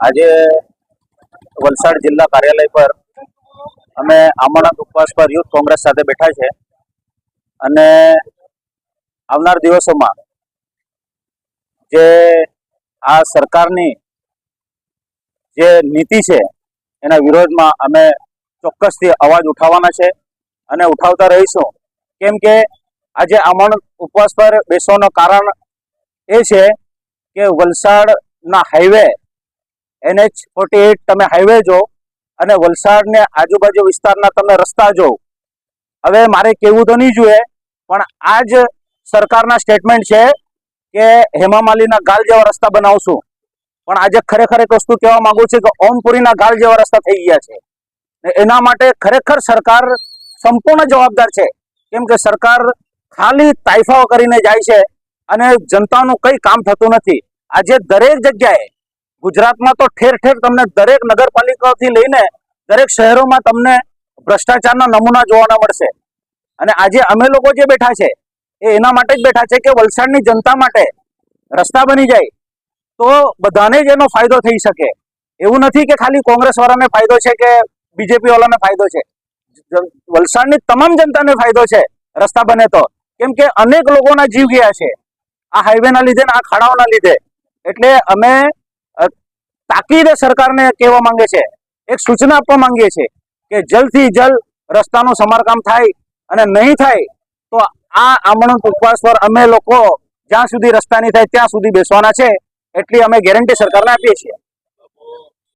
આજે વલસાડ જિલ્લા કાર્યાલય પર અમે આમરણાંત ઉપવાસ પર યુથ કોંગ્રેસ સાથે બેઠા છે. અને આવનાર દિવસોમાં જે આ સરકારની જે નીતિ છે, એના વિરોધમાં અમે ચોક્કસથી અવાજ ઉઠાવવાના છે અને ઉઠાવતા રહીશું. કેમ કે આજે આમરણ ઉપવાસ પર બેસવાનું કારણ એ છે કે વલસાડના હાઈવે એનએચ ફોર્ટી એઇટ તમે હાઈવે જો અને વલસાડને આજુબાજુ વિસ્તારના તમે રસ્તા જો. હવે મારે કેવું તો નહીં જોઈએ, પણ આ જ સરકારના સ્ટેટમેન્ટ છે કે હેમા માલીના ગાલ જેવા રસ્તા બનાવશું. પણ આજે ખરેખર એક વસ્તુ કહેવા માંગુ છું કે ઓમપુરીના ગાલ જેવા રસ્તા થઈ ગયા છે. એના માટે ખરેખર સરકાર સંપૂર્ણ જવાબદાર છે. કેમ કે સરકાર ખાલી તાઇફાઓ કરીને જાય છે અને જનતાનું કંઈ કામ થતું નથી. આજે દરેક જગ્યાએ ગુજરાતમાં તો ઠેર ઠેર તમને દરેક નગરપાલિકાઓથી લઈને દરેક શહેરોમાં તમને ભ્રષ્ટાચારના નમૂના જોવાના મળશે. અને આજે અમે લોકો જે બેઠા છે, એ એના માટે જ બેઠા છે કે વલસાડની જનતા માટે રસ્તા બની જાય તો બધાને જ એનો ફાયદો થઈ શકે. એવું નથી કે ખાલી કોંગ્રેસ વાળાને ફાયદો છે કે બીજેપી વાળાને ફાયદો છે. વલસાડની તમામ જનતાને ફાયદો છે રસ્તા બને તો. કેમ કે અનેક લોકોના જીવ ગયા છે. આ હાઈવેના લીધે આ ખાડાઓના લીધે. એટલે અમે તાકીદે સરકારને કહેવા માંગે છે, એક સૂચના આપવા માંગીએ છીએ કે જલ્દથી જલ્દ રસ્તાનું સમારકામ થાય અને નહીં થાય તો આ આમરણ ઉપવાસ પર અમે લોકો જ્યાં સુધી રસ્તા નહીં થાય ત્યાં સુધી બેસવાના છે, એટલી અમે ગેરંટી સરકારને આપીએ છીએ.